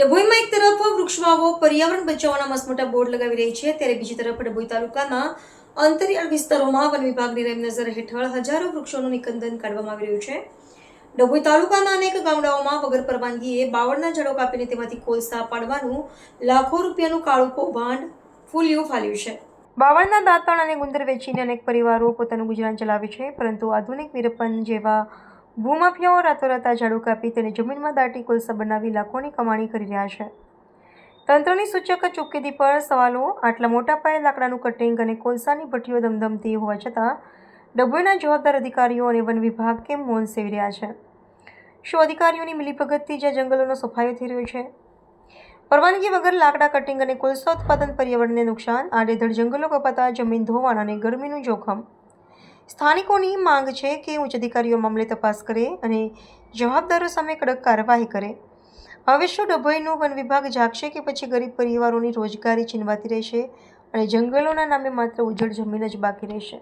ડભોઈમાં એક તરફ વૃક્ષ વાવો, પર્યાવરણ બચાવવાના મસમોટા બોર્ડ લગાવી રહી છે, ત્યારે બીજી તરફ ડભોઈ તાલુકાના અંતરિયાળ વિસ્તારોમાં વન વિભાગની રેમ નજર હેઠળ હજારો વૃક્ષોનું નિકંદન કાઢવામાં આવી રહ્યું છે. ડભોઈ તાલુકાના અનેક ગામડાઓમાં વગર પરવાનગીએ બાવળના જડો કાપીને તેમાંથી કોલસા પાડવાનું લાખો રૂપિયાનું કાળું કૌભાંડ ફૂલ્યું ફાલ્યું છે. બાવળના દાંતણ અને ગુંદર વેચીને અનેક પરિવારો પોતાનું ગુજરાન ચલાવે છે, પરંતુ આધુનિક વીરપન જેવા ભૂમાફિયાઓ રાતોરાત આ ઝાડુ કાપી તેને જમીનમાં દાટી કોલસા બનાવી લાખોની કમાણી કરી રહ્યા છે. તંત્રની સૂચક ચૂકીદી પર સવાલો, આટલા મોટા પાયે લાકડાનું કટિંગ અને કોલસાની ભઠ્ઠીઓ ધમધમતી હોવા છતાં, ડભોઈના જવાબદાર અધિકારીઓ અને વન વિભાગ કેમ મૌન સેવી રહ્યા છે? શું અધિકારીઓની મિલીભગતથી જ્યાં જંગલોનો સફાયો થઈ રહ્યો છે? પરવાનગી વગર લાકડા કટિંગ અને કોલસા ઉત્પાદન પર્યાવરણને નુકસાન, આડેધડ જંગલો કપાતા જમીન ધોવાણ અને ગરમીનું જોખમ. સ્થાનિકોની માંગ છે કે ઉચ્ચ અધિકારીઓ મામલે તપાસ કરે અને જવાબદારો સામે કડક કાર્યવાહી કરે. હવે શું ડભોઈનું વન વિભાગ જાગશે કે પછી ગરીબ પરિવારોની રોજગારી છીનવાતી રહેશે અને જંગલોના નામે માત્ર ઉજ્જડ જમીન જ બાકી રહેશે.